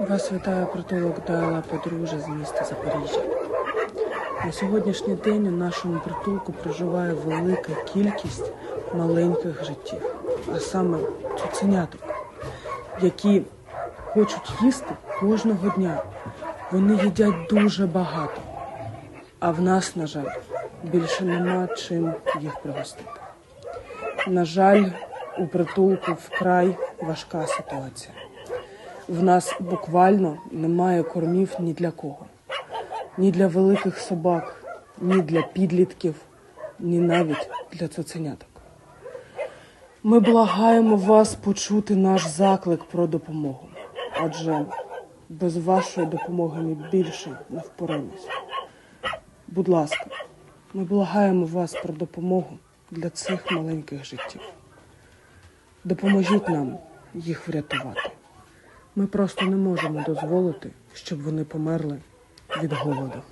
Вас вітає притулок Дайла Подружжя з міста Запоріжжя. На сьогоднішній день у нашому притулку проживає велика кількість маленьких життів, а саме цуценяток, які хочуть їсти кожного дня. Вони їдять дуже багато, а в нас, на жаль, більше нема чим їх пригостити. На жаль, у притулку вкрай важка ситуація. В нас буквально немає кормів ні для кого, ні для великих собак, ні для підлітків, ні навіть для цуценяток. Ми благаємо вас почути наш заклик про допомогу, адже без вашої допомоги ми більше не впораємось. Будь ласка, ми благаємо вас про допомогу для цих маленьких життів. Допоможіть нам їх врятувати. Ми просто не можемо дозволити, щоб вони померли від голоду.